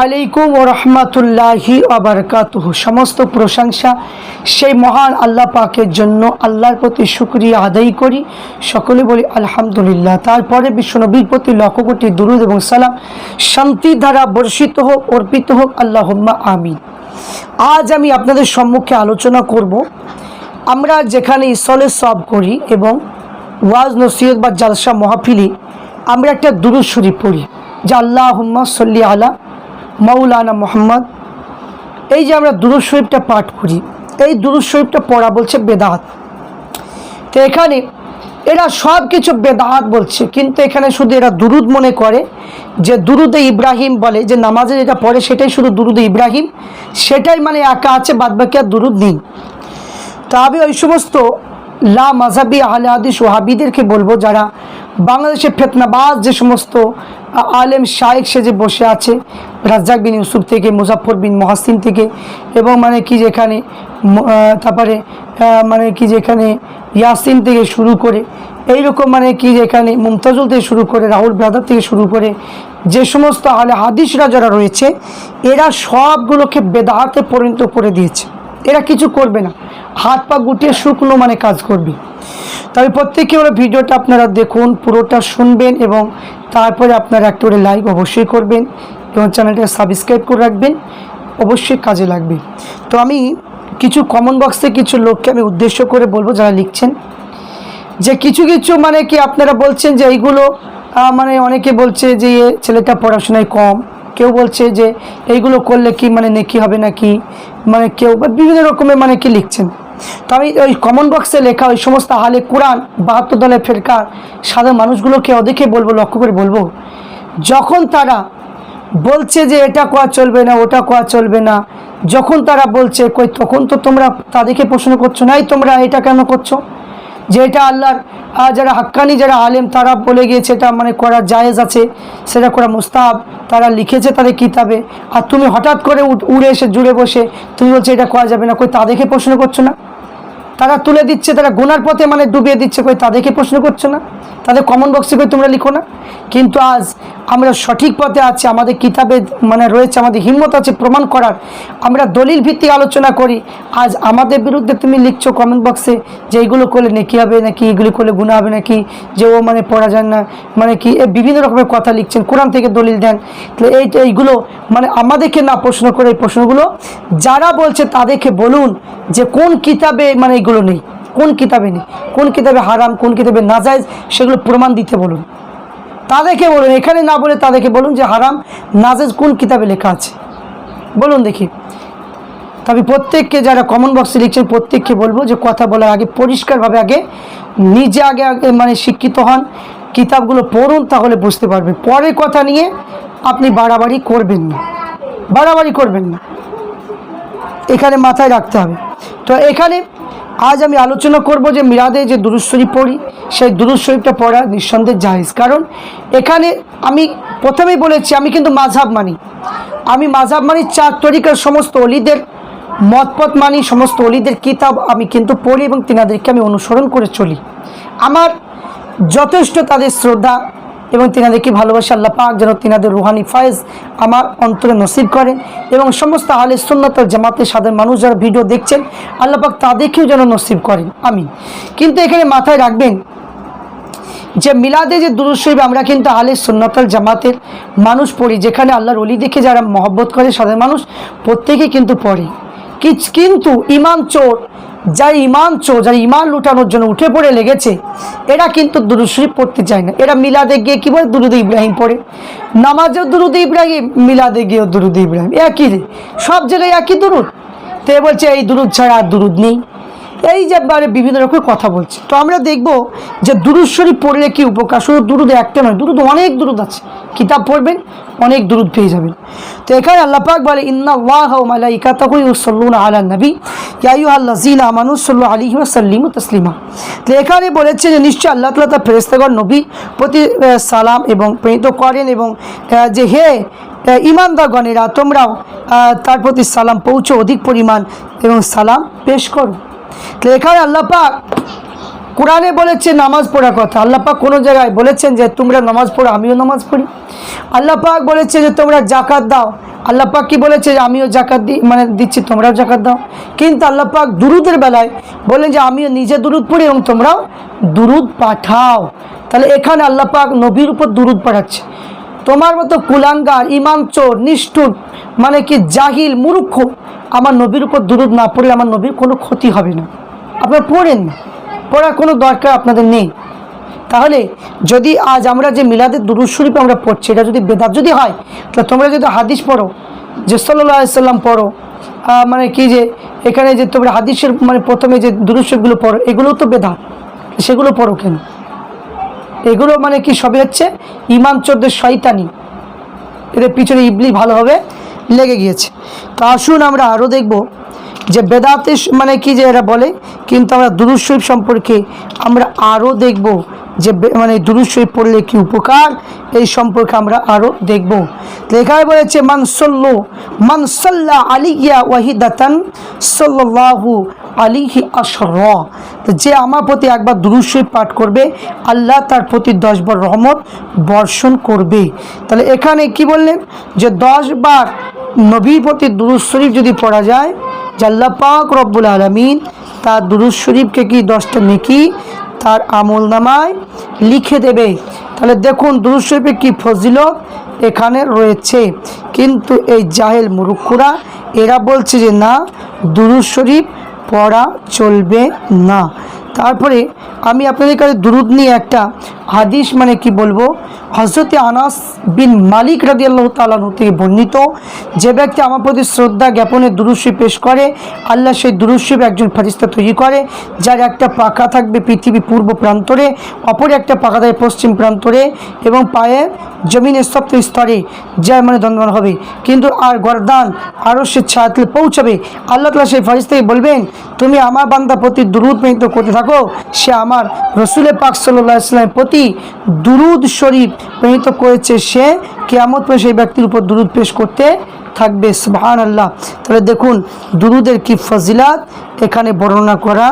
আলাইকুম ও সমস্ত প্রশংসা সেই মহান আল্লাহ পাকের জন্য আল্লাহর প্রতি শুক্রিয়া আদায় করি। সকলে বলি আলহামদুলিল্লাহ। তারপরে বিশ্বনবীর প্রতি লক্ষ কোটি দুরুদ এবং সালাম। শান্তি দ্বারা বর্ষিত হোক, অর্পিত হোক, আল্লাহম্মা আমিন। আজ আমি আপনাদের সম্মুখে আলোচনা করব। আমরা যেখানে ইসলে সব করি এবং ওয়াজ নসিহত বা জালসা মহাফিলি আমরা একটা দুরুদ শরীফ পড়ি, যে আল্লাহ সল্লি আলা মৌলানা মোহাম্মদ। এই যে আমরা দুরুদ শরীফটা পাঠ করি, এই দুরুদ শরীফটা পড়া বলছে বেদাত। তো এখানে এরা সব কিছু বেদাত বলছে, কিন্তু এখানে শুধু এরা দুরুদ মনে করে, যে দুরুদে ইব্রাহিম বলে, যে নামাজে যেটা পড়ে সেটাই শুধু দুরুদে ইব্রাহিম, সেটাই মানে একা আছে, বাদবাকি আর দুরুদ নেই। তা আমি ওই সমস্ত লা মাজাবি আহলে হাদিস ওহাবিদেরকে বলব যারা বাংলাদেশে ফেতনাবাজ যে সমস্ত আলেম শায়েক সেজে বসে আছে, রাজ্জাক বিন ইউসুফ থেকে মুজাফর বিন মহাসিন থেকে এবং মানে কি যেখানে তারপরে মানে কি যেখানে ইয়াসিন থেকে শুরু করে, এইরকম মানে কি যেখানে মুমতাজুল থেকে শুরু করে, রাহুল ব্রাদার থেকে শুরু করে যে সমস্ত আলে হাদিসরা যারা রয়েছে, এরা সবগুলোকে বেদাহাতে পরিণত করে দিয়েছে। এরা কিছু করবে না। হাত পা গুটিয়ে শুকনো মানে কাজ করবে। তবে প্রত্যেকে ওরা ভিডিওটা আপনারা দেখুন, পুরোটা শুনবেন এবং তারপরে আপনারা একটা করে লাইক অবশ্যই করবেন এবং চ্যানেলটা সাবস্ক্রাইব করে রাখবেন, অবশ্যই কাজে লাগবে। তো আমি কিছু কমন বক্সে কিছু লোককে আমি উদ্দেশ্য করে বলব যারা লিখছেন যে কিছু কিছু মানে কি আপনারা বলছেন যে এইগুলো মানে অনেকে বলছে যে ছেলেটা পড়াশোনায় কম। কেউ বলছে যে এইগুলো করলে কি মানে নেকি হবে নাকি? মানে কেউ বা বিভিন্ন রকমের মানে কি লিখছেন। তো আমি ওই কমন বক্সে লেখা ওই সমস্ত হালে কোরআন বাহাত্তর দলের ফেরকা, সাধারণ মানুষগুলোকে অদেখে বলব, লক্ষ্য করে বলব। যখন তারা বলছে যে এটা করা চলবে না, ওটা করা চলবে না, যখন তারা বলছে কই, তখন তো তোমরা তাদেরকে প্রশ্ন করছ, নাই, তোমরা এটা কেন করছ? যে এটা আল্লাহর যারা হাক্কানি, যারা আলেম, তারা বলে গিয়েছে এটা মানে করা জায়েজ আছে, সেটা করা মুস্তাব তারা লিখেছে তাদের কিতাবে। আর তুমি হঠাৎ করে উড়ে এসে জুড়ে বসে, তুমি বলছো এটা করা যাবে না, কই তাদেরকে প্রশ্ন করছ না? তারা তুলে দিচ্ছে, তারা গোনার পথে মানে ডুবিয়ে দিচ্ছে, কই তাদেরকে প্রশ্ন করছ না? তাদের কমন বক্সে কই তোমরা লিখো না? কিন্তু আজ আমরা সঠিক পথে আছি, আমাদের কিতাবে মানে রয়েছে, আমাদের হিম্মত আছে প্রমাণ করার। আমরা দলিল ভিত্তিক আলোচনা করি। আজ আমাদের বিরুদ্ধে তুমি লিখছো কমেন্ট বক্সে যে এইগুলো করলে নেকি হবে, নাকি এগুলি করলে গুণা হবে, নাকি যে ও মানে পড়া যায় না মানে কি এ বিভিন্ন রকমের কথা লিখছেন, কোরআন থেকে দলিল দেন। তাহলে এই এইগুলো মানে আমাদেরকে না প্রশ্ন করে এই প্রশ্নগুলো, যারা বলছে তাদেরকে বলুন যে কোন কিতাবে মানে এগুলো নেই, কোন কিতাবে নেই, কোন কিতাবে হারাম, কোন কিতাবে নাজায়জ, সেগুলো প্রমাণ দিতে বলুন। তাদেরকে বলুন, এখানে না বলে তাদেরকে বলুন যে হারাম। নাজেজ কোন কিতাবে লেখা আছে? বলুন দেখি। তবে প্রত্যেককে যারা কমন বক্সে লিখছেন, প্রত্যেককে বলব যে কথা বলার আগে, পরিষ্কারভাবে আগে, নিজে আগে আগে মানে শিক্ষিত হন, কিতাবগুলো পড়ুন তাহলে বুঝতে পারবেন। পরে কথা নিয়ে আপনি বাড়াবাড়ি করবেন না। বাড়াবাড়ি করবেন না। এখানে মাথায় রাখতে হবে। তো এখানে আজ আমি আলোচনা করব যে মিরাদে যে দুরুদ শরীফ পড়ি, সেই দুরুদ শরীফটা পড়া নিঃসন্দেহে জায়েজ। কারণ এখানে আমি প্রথমেই বলেছি, আমি কিন্তু মাঝহাব মানি। আমি মাঝহাব মানি চার তরিকার সমস্ত অলিদের, মতপথ মানি, সমস্ত অলিদের কিতাব আমি কিন্তু পড়ি এবং তিনাদেরকে আমি অনুসরণ করে চলি। আমার যথেষ্ট তাদের শ্রদ্ধা এবং তিনাদেরকে ভালোবাসে আল্লাহ পাক যেন তিনাদের রুহানি ফায়েজ আমার অন্তরে নসিব করেন এবং সমস্ত আলে সুন্নত জামাতের সাধারণ মানুষ যারা ভিডিও দেখছেন, আল্লাহ পাক তাদেরকেও যেন নসিব করেন। আমি কিন্তু এখানে মাথায় রাখবেন যে মিলাদে যে দুরুদ শরীফ আমরা কিন্তু আলে সুন্নতাল জামাতের মানুষ পড়ি, যেখানে আল্লাহর অলি দেখে যারা মহব্বত করে সাধারণ মানুষ প্রত্যেকে কিন্তু পড়ে। কিন্তু ইমান চোর যারা ইমান চো, যারা ইমান লুটানোর জন্য উঠে পড়ে লেগেছে, এরা কিন্তু দুরুদ শরীফ পড়তে চায় না। এরা মিলাদে গিয়ে কী বলে? দুরুদ ইব্রাহিম পড়ে। নামাজেও দুরুদ ইব্রাহিম, মিলাদে গিয়েও দুরুদ ইব্রাহিম। একই সব জায়গায় একই দুরুদ। তো বলছে, এই দুরুদ ছাড়া আর দুরুদ নেই। এই যে বিভিন্ন রকমের কথা বলছে। তো আমরা দেখব যে দুরুদ শরীফ পড়লে কি উপকার? শুধু দুরুদ একটা নয়, দুরুদ অনেক দুরুদ আছে। কিতাব পড়বেন, অনেক দুরুদ পেয়ে যাবেন। তো এখানে আল্লাহ পাক বলে, ইন্না ওয়াহ মালাইকাতাহু ইউসাল্লুনা আলা নবী। ইয়া আইয়ুহাল্লাযীনা আমানু সাল্লু আলাইহি ওয়া সাল্লিমু তাসলিমা। তো এখানে বলেছে যে নিশ্চয় আল্লাহ তাআলা তার ফেরেশতাগণ নবী প্রতি সালাম এবং প্রেরিত করেন এবং যে হে ইমানদারগণেরা তোমরাও তার প্রতি সালাম পৌঁছো, অধিক পরিমাণ এবং সালাম পেশ করো। তো এখানে আল্লাহ পাক কোরআনে বলেছে নামাজ পড়ার কথা। আল্লাহ পাক কোনো জায়গায় বলেছেন যে তোমরা নামাজ পড়ো, আমিও নামাজ পড়ি। আল্লাহ পাক বলেছে যে তোমরা জাকাত দাও। আল্লাহ পাক কি বলেছে যে আমিও জাকাত দিই মানে দিচ্ছি, তোমরাও জাকাত দাও। কিন্তু আল্লাহ পাক দুরুদের বেলায় বলেন যে আমিও নিজে দুরুদ পড়ি এবং তোমরাও দুরুদ পাঠাও। তাহলে এখানে আল্লাহ পাক নবীর উপর দুরুদ পাঠাচ্ছে। তোমার মতো কুলাঙ্গার ইমান চোর, নিষ্ঠুর মানে কি জাহিল, মূর্খ, আমার নবীর উপর দুরুদ না পড়লে আমার নবীর কোনো ক্ষতি হবে না। আপনারা পড়েন না। পড়ার কোনো দরকার আপনাদের নেই। তাহলে যদি আজ আমরা যে মিলাদের দুরুদ শরীফ আমরা পড়ছি, এটা যদি বেদাত যদি হয় তাহলে তোমরা যদি হাদিস পড়ো, যে সাল্লাহ সাল্লাম পড়ো মানে কি যে এখানে যে তোমরা হাদিসের মানে প্রথমে যে দুরুদ শরীফগুলো পড়ো এগুলোও তো বেদাত। সেগুলো পড়ো কেন? এগুলো মানে কি সবই হচ্ছে? ইমান চোদ্দের শয়তানি। এদের পিছনে ইবলি ভালোভাবে লেগে গিয়েছে। তো আসুন আমরা আরও দেখব যে বেদাতে মানে কি যে এরা বলে, কিন্তু আমরা দুরুদ সম্পর্কে আমরা আরও দেখব যে মানে দুরুদ শরীফ পড়লে কি উপকার? এই সম্পর্কে আমরা আরও দেখব। লেখায় বলেছে মানসল্লো মানসল্লা আলিয়া ওয়াহিদাতান সল্লাহু আলিহি আসর যে আমার প্রতি একবার দুরুদ শরীফ পাঠ করবে, আল্লাহ তার প্রতি দশবার রহমত বর্ষণ করবে। তাহলে এখানে কি বললেন? যে দশ বার নবীর প্রতি দুরুদ শরীফ যদি পড়া যায় আল্লাহ পাক রব্বুল আলমিন তার দুরুদ শরীফকে কি দশটা নেকি তার আমল নামায় লিখে দেবে। তাহলে দেখুন, দুরুদ শরীফে কি ফজিলত এখানে রয়েছে। কিন্তু এই জাহেল মুরুক্ষুরা, এরা বলছে যে, না, দুরুদ শরীফ পড়া চলবে না। তারপরে আমি আপনাদের কাছে দুরুদ নিয়ে একটা হাদিস মানে কি বলব? হজরতে আনাস বিন মালিক রাজি আল্লাহ তালানু থেকে বর্ণিত, যে ব্যক্তি আমার প্রতি শ্রদ্ধা জ্ঞাপনে দুরুশি পেশ করে, আল্লাহ সেই দুরুশিব একজন ফারিস্তা তৈরি করে, যার একটা পাখা থাকবে পৃথিবী পূর্ব প্রান্তরে, অপর একটা পাখা থাকবে পশ্চিম প্রান্তরে এবং পায়ে জমিনের সপ্ত স্তরে। যা মানে দ্বন্দ্বন হবে। কিন্তু আর গরদান আরও সে ছায়াতলে পৌঁছাবে। আল্লাহ তালা সেই ফারিস্তাকে বলবেন, তুমি আমার বান্দা প্রতি দুরুদ মেহিত করতে থাকো। সে আমার রসুলের পাক সাল্লাহ ইসলামের প্রতি দুরুদ শরীফ প্রেরিত করেছে সে কেয়ামত পরে সেই ব্যক্তির উপর দুরুদ পেশ করতে থাকবে সুবহান আল্লাহ তাহলে দেখুন, দুরুদের কি ফজিলাত? এখানে বর্ণনা করা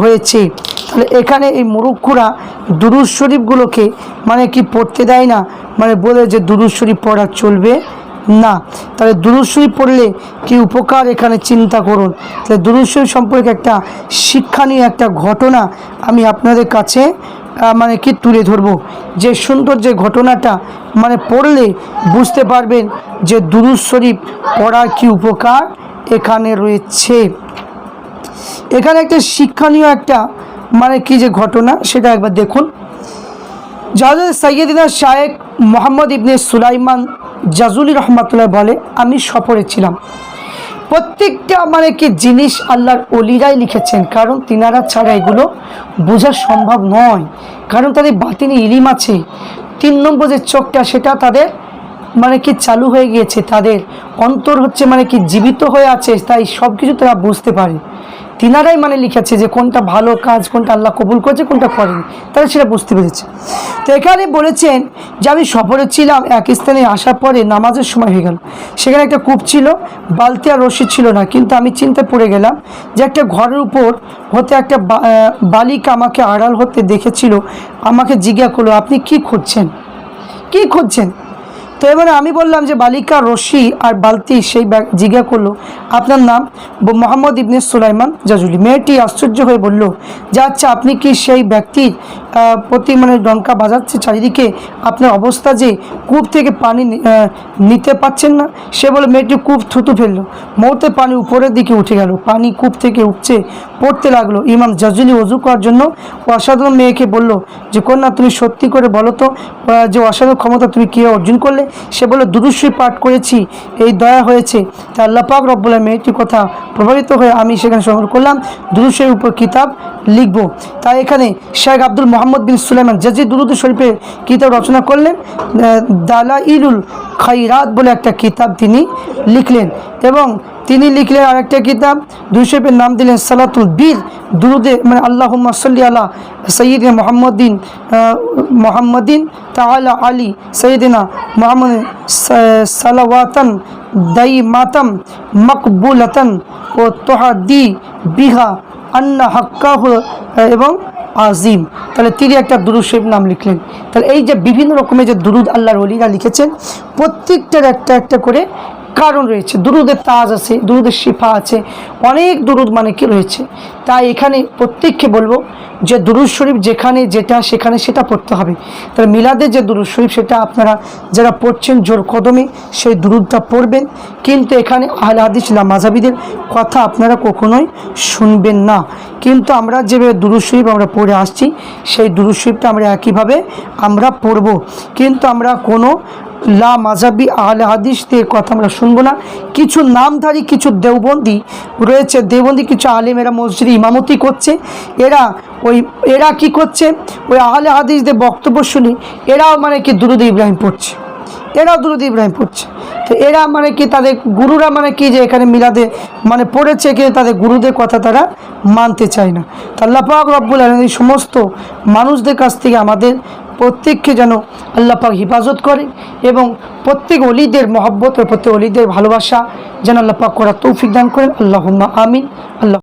হয়েছে। তাহলে এখানে এই মুরুক্ষুরা দুরুদ শরীফগুলোকে মানে কি পড়তে দেয় না? মানে বলে যে দুরুদ শরীফ পড়া চলবে না। তাহলে দুরুদ শরীফ পড়লে কি উপকার? এখানে চিন্তা করুন। তাহলে দুরুদ শরীফ সম্পর্কে একটা শিক্ষণীয় একটা ঘটনা আমি আপনাদের কাছে মানে কি তুলে ধরবো? যে সুন্দর যে ঘটনাটা মানে পড়লে বুঝতে পারবেন যে দুরুদ শরীফ পড়ার কি উপকার এখানে রয়েছে। এখানে একটা শিক্ষণীয় একটা মানে কি যে ঘটনা, সেটা একবার দেখুন। জাহাজ সৈয়দিনা শায়েক মোহাম্মদ ইবনে সুলাইমান জাজুলি রহমতুল্লাহ বলে, আমি সফরে ছিলাম। প্রত্যেকটা মানে কি জিনিস আল্লাহর অলিরাই লিখেছেন, কারণ তিনারা ছাড়া এগুলো বোঝা সম্ভব নয়। কারণ তাদের বাতিনি ইলিম আছে। তিন নম্বর যে চোখটা, সেটা তাদের মানে কি চালু হয়ে গিয়েছে, তাদের অন্তর হচ্ছে মানে কি জীবিত হয়ে আছে, তাই সব কিছু তারা বুঝতে পারে। তিনারাই মানে লিখেছে যে কোনটা ভালো কাজ, কোনটা আল্লাহ কবুল করেছে, কোনটা করেনি। তারা সেটা বুঝতে পেরেছে। তো এখানে বলেছেন যে আমি সফরে ছিলাম, এক স্থানে আসার পরে নামাজের সময় হয়ে গেল। সেখানে একটা কূপ ছিল, বালতি আর রশি ছিল না, কিন্তু আমি চিন্তায় পড়ে গেলাম যে একটা ঘরের উপর হতে একটা বালিকা আমাকে আড়াল হতে দেখেছিল, আমাকে জিজ্ঞা করল, আপনি কি খুঁজছেন? কি খুঁজছেন? তো এবারে আমি বললাম যে বালিকা, রশি আর বালতি সেই জিজ্ঞা করল, আপনার নাম? মোহাম্মদ ইবনে সুলাইমান জাজুলি। মেয়েটি আশ্চর্য হয়ে বলল, যে আচ্ছা আপনি কি সেই ব্যক্তির প্রতি মানে ডঙ্কা বাজাচ্ছে চারিদিকে? আপনার অবস্থা যে কূপ থেকে পানি নিতে পাচ্ছেন না? সে বলে, মেয়েটি কূপ থুতু ফেলল মুহূর্তে পানি উপরের দিকে উঠে গেল, পানি কূপ থেকে উঠছে পড়তে লাগল। ইমাম জাজুলি অজু করার জন্য অসাধারণ মেয়েকে বলল, যে কন্যা, তুমি সত্যি করে বলো তো যে অসাধারণ ক্ষমতা তুমি কী অর্জন করলে? সে বলে দুরুশ্রী পাঠ করেছি, এই দয়া হয়েছে। তা আল্লাহ পাক রব্বুল্লাহ মেয়েটির কথা প্রভাবিত হয়ে আমি সেখানে সংগ্রহ করলাম। দুরুশ্রীর উপর কিতাব লিখব। তাই এখানে শেখ আব্দুল মোহাম্মদ বিন সুলাইমান জাজি দুরুদ শরীফের কিতাব রচনা করলেন। দালা ইলুল খাইরাত বলে একটা কিতাব তিনি লিখলেন এবং তিনি লিখলেন আরেকটা কিতাব। দুই শরীফের নাম দিলেন সালাতুল বীর। দুরুদে মানে আল্লাহ সাল্লি আলা সঈদ মোহাম্মদিন মোহাম্মদিন তালা আলী সঈদিনা মোহাম্মদ সালাওয়াতন দাই মাতম মকবুলতন ও তোহাদি বিহা আন্না হাক্কাহ এবং আজিম তাহলে তিনি একটা দুরুদ শরীফ নাম লিখলেন। তাহলে এই যে বিভিন্ন রকমের যে দুরুদ আল্লাহর অলিরা লিখেছেন, প্রত্যেকটার একটা একটা করে কারণ রয়েছে, দুরুদের তাজ আছে, দুরুদের শিফা আছে, অনেক দুরুদ মানে কি রয়েছে? তাই এখানে প্রত্যেককে বলব যে দুরুদ শরীফ যেখানে যেটা সেখানে সেটা পড়তে হবে। তাহলে মিলাদের যে দুরুদ শরীফ সেটা আপনারা যারা পড়ছেন জোর কদমে সেই দুরুদটা পড়বেন। কিন্তু এখানে আহলে হাদিস মাঝাবিদের কথা আপনারা কখনোই শুনবেন না। কিন্তু আমরা যেভাবে দুরুদ শরীফ আমরা পড়ে আসছি, সেই দুরুদ শরীফটা আমরা একইভাবে আমরা পড়ব। কিন্তু আমরা কোনো লা মাজাবি আহলে হাদিস হাদিসদের কথা আমরা শুনব না। কিছু নামধারী, কিছু দেওবন্দি রয়েছে। দেওবন্দি কিছু আলেমেরা মসজিদে ইমামতি করছে। এরা ওই, এরা কি করছে? ওই আহলে হাদিসদের বক্তব্য শুনি এরাও মানে কি দুরুদ ইব্রাহিম পড়ছে। এরাও দুরুদ ইব্রাহিম পড়ছে। তো এরা মানে কি তাদের গুরুরা মানে কি যে এখানে মিলাদে মানে পড়েছে কিন্তু তাদের গুরুদের কথা তারা মানতে চায় না। তো আল্লাহ পাক রব্বুল আলম এই সমস্ত মানুষদের কাছ থেকে আমাদের প্রত্যেককে যেন আল্লাহ পাক হেফাজত করে এবং প্রত্যেক অলিদের মহব্বত ও প্রত্যেক অলিদের ভালোবাসা যেন আল্লাহ পাক করার তৌফিক দান করেন। আল্লাহ আমিন। আল্লাহ